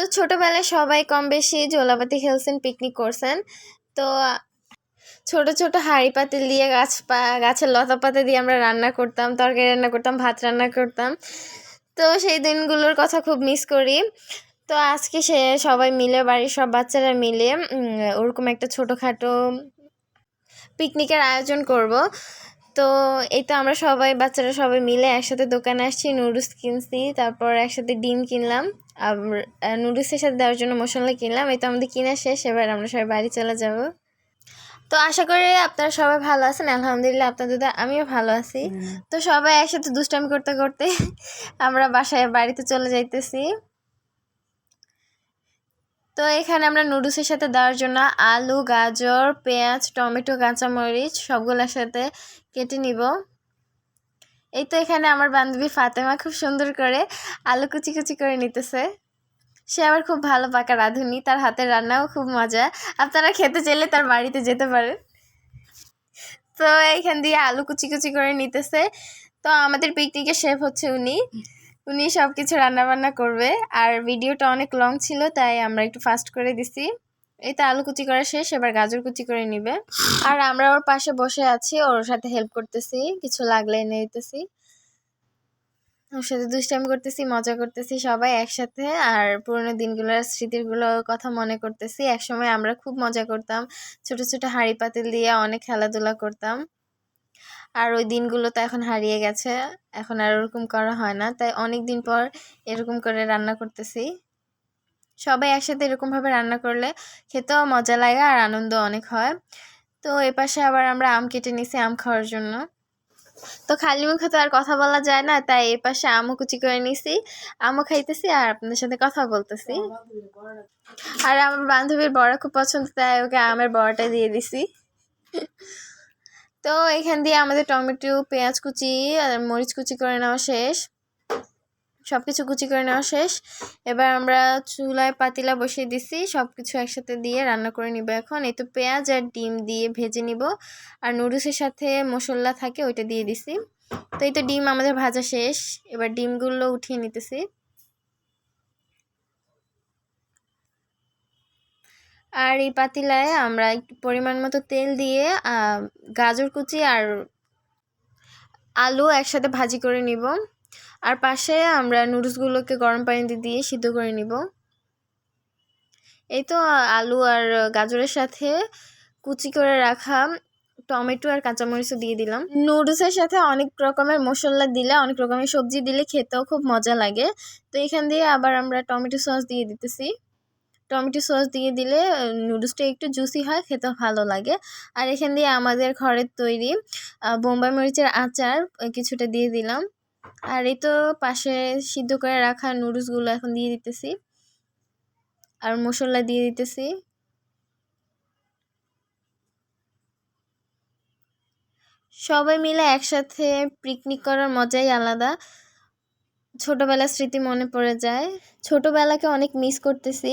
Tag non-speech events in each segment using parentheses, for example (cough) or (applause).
তো ছোটোবেলায় সবাই কম বেশি জোলাপাতি খেলছেন পিকনিক করছেন। তো ছোট ছোট হাঁড়ি পাতিল দিয়ে গাছ পা, গাছের লতা পাতা দিয়ে আমরা রান্না করতাম, তরকারি রান্না করতাম, ভাত রান্না করতাম। তো সেই দিনগুলোর কথা খুব মিস করি। তো আজকে সে সবাই মিলে, বাড়ির সব বাচ্চারা মিলে ওরকম একটা ছোটোখাটো পিকনিকের আয়োজন করব। তো এই তো আমরা সবাই, বাচ্চারা সবাই মিলে একসাথে দোকানে আসছি নুডলস কিনছি, তারপর একসাথে ডিম কিনলাম। নুডলসের সাথে দেওয়ার জন্য মশলা কিনলাম। এই তো আমাদের কিনা শেষ। এবার আমরা সবাই বাড়ি চলে যাব। তো আশা করি আপনারা সবাই ভালো আছেন। আলহামদুলিল্লাহ আপনাদের আমিও ভালো আছি। তো সবাই একসাথে দুষ্টামি করতে করতে (laughs) আমরা বাসায় বাড়িতে চলে যাইতেছি। তো এখানে আমরা নুডলসের সাথে দেওয়ার জন্য আলু গাজর পেঁয়াজ টমেটো কাঁচামরিচ সবগুলোর সাথে কেটে নিব। এই তো এখানে আমার বান্ধবী ফাতেমা খুব সুন্দর করে আলু কুচি কুচি করে নিতেছে। সে আবার খুব ভালো পাকা রাঁধুনি, তার হাতের রান্নাও খুব মজা। আপনারা খেতে চাইলে তার বাড়িতে যেতে পারেন। তো এইখান দিয়ে আলু কুচি কুচি করে নিতেছে। তো আমাদের পিকনিকের শেফ হচ্ছে উনি। উনি সব কিছু রান্নাবান্না করবে। আর ভিডিওটা অনেক লং ছিল, তাই আমরা একটু ফাস্ট করে দিছি। এই তো আলু কুচি করা শেষ, এবার গাজর কুচি করে নিবে। আর আমরা ওর পাশে বসে আছি, ওর সাথে হেল্প করতেছি, কিছু লাগলে এনে দিতেছি। ওর সাথে দুষ্টামি করতেছি, মজা করতেছি সবাই একসাথে। আর পুরোনো দিনগুলোর স্মৃতিগুলোর কথা মনে করতেছি। একসময় আমরা খুব মজা করতাম, ছোট ছোট হাঁড়ি পাতিল দিয়ে অনেক খেলাধুলা করতাম। আর ওই দিনগুলো তো এখন হারিয়ে গেছে, এখন আর ওরকম করা হয় না। তাই অনেক দিন পর এরকম করে রান্না করতেছি। সবাই একসাথে এরকমভাবে রান্না করলে খেতেও মজা লাগে আর আনন্দ অনেক হয়। তো এ পাশে আবার আমরা আম কেটে নিছি আম খাওয়ার জন্য। তো খালি মুখে তো আর কথা বলা যায় না, তাই এ পাশে আমও কুচি করে নিছি আমও খাইতেছি আর আপনাদের সাথে কথা বলতেছি। আর আমার বান্ধবীর বড় খুব পছন্দ, তাই ওকে আমের বড়াটা দিয়ে দিছি। তো এখান দিয়ে আমাদের টমেটো, পেঁয়াজ কুচি আর মরিচ কুচি করে নেওয়া শেষ। সব কিছু কুচি করে নেওয়া শেষ। এবার আমরা চুলায় পাতিলা বসিয়ে দিছি। সব কিছু একসাথে দিয়ে রান্না করে নিব এখন। এই তো পেঁয়াজ আর ডিম দিয়ে ভেজে নিব। আর নুডলসের সাথে মশলা থাকে ওইটা দিয়ে দিছি। তো এই তো ডিম আমাদের ভাজা শেষ। এবার ডিমগুলো উঠিয়ে নিতেছি। আর এই পাতিলায় আমরা একটু পরিমাণ মতো তেল দিয়ে গাজর কুচি আর আলু একসাথে ভাজি করে নিব। আর পাশে আমরা নুডলসগুলোকে গরম পানিতে দিয়ে সিদ্ধ করে নিব। এই তো আলু আর গাজরের সাথে কুচি করে রাখা টমেটো আর কাঁচামরিচও দিয়ে দিলাম। নুডলসের সাথে অনেক রকমের মশলা দিলে, অনেক রকমের সবজি দিলে খেতেও খুব মজা লাগে। তো এখান দিয়ে আবার আমরা টমেটো সস দিয়ে দিতেছি। টমেটো সস দিয়ে দিলে নুডলসটা একটু জুসি হয় খেতে ভালো লাগে। আর এখান দিয়ে আমাদের ঘরের তৈরি বোম্বাই মরিচের আচার কিছুটা দিয়ে দিলাম। আর এই তো পাশে সিদ্ধ করে রাখা নুডলসগুলো এখন দিয়ে দিতেছি। আর মশলা দিয়ে দিতেছি। সবাই মিলে একসাথে পিকনিক করার মজাই আলাদা। ছোটোবেলার স্মৃতি মনে পড়ে যায়। ছোটোবেলাকে অনেক মিস করতেছি।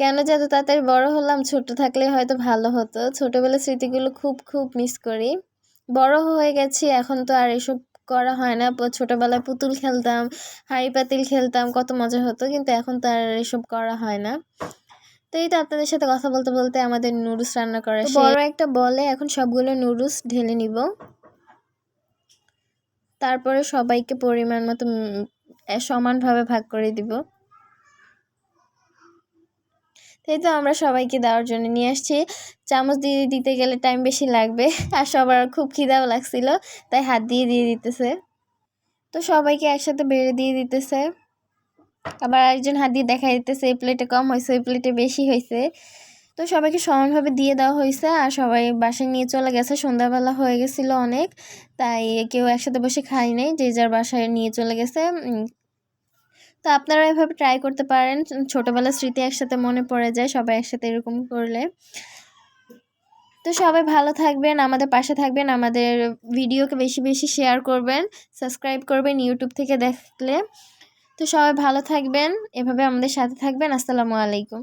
কেন যে এত তাড়াতাড়ি বড় হলাম, ছোট থাকলে হয়তো ভালো হতো। ছোটোবেলার স্মৃতিগুলো খুব খুব মিস করি। বড় হয়ে গেছি, এখন তো আর এসব করা হয় না। ছোটোবেলায় পুতুল খেলতাম হাঁড়ি পাতিল খেলতাম কত মজা হতো কিন্তু এখন তো আর এসব করা হয় না। তো এই তো আপনাদের সাথে কথা বলতে বলতে আমাদের নুডলস রান্না করা বড় একটা বলে এখন সবগুলো নুডলস ঢেলে নিব। তারপরে সবাইকে পরিমাণ মতো সমানভাবে ভাগ করে দিব। তাই তো আমরা সবাইকে দেওয়ার জন্য নিয়ে আসছি। চামচ দিয়ে দিতে গেলে টাইম বেশি লাগবে। আর সবার খুব খিদাও লাগছিল, তাই হাত দিয়ে দিয়ে দিতেছে। তো সবাইকে একসাথে বেড়ে দিয়ে দিতেছে। আবার আরেকজন হাত দিয়ে দেখা দিতেছে, এই প্লেটে কম হয়েছে, ওই প্লেটে বেশি হয়েছে। তো সবাইকে সমানভাবে দিয়ে দেওয়া হয়েছে, আর সবাই বাসায় নিয়ে চলে গেছে। সন্ধ্যাবেলা হয়ে গেছিল অনেক, তাই কেউ একসাথে বসে খাই নাই, যে যার বাসায় নিয়ে চলে গেছে। তো আপনারা এভাবে ট্রাই করতে পারেন। ছোটোবেলার স্মৃতি একসাথে মনে পড়ে যায়, সবাই একসাথে এরকম করলে। তো সবাই ভালো থাকবেন, আমাদের পাশে থাকবেন, আমাদের ভিডিওকে বেশি বেশি শেয়ার করবেন সাবস্ক্রাইব করবেন ইউটিউব থেকে দেখলে। তো সবাই ভালো থাকবেন, এভাবে আমাদের সাথে থাকবেন, আসসালামু আলাইকুম।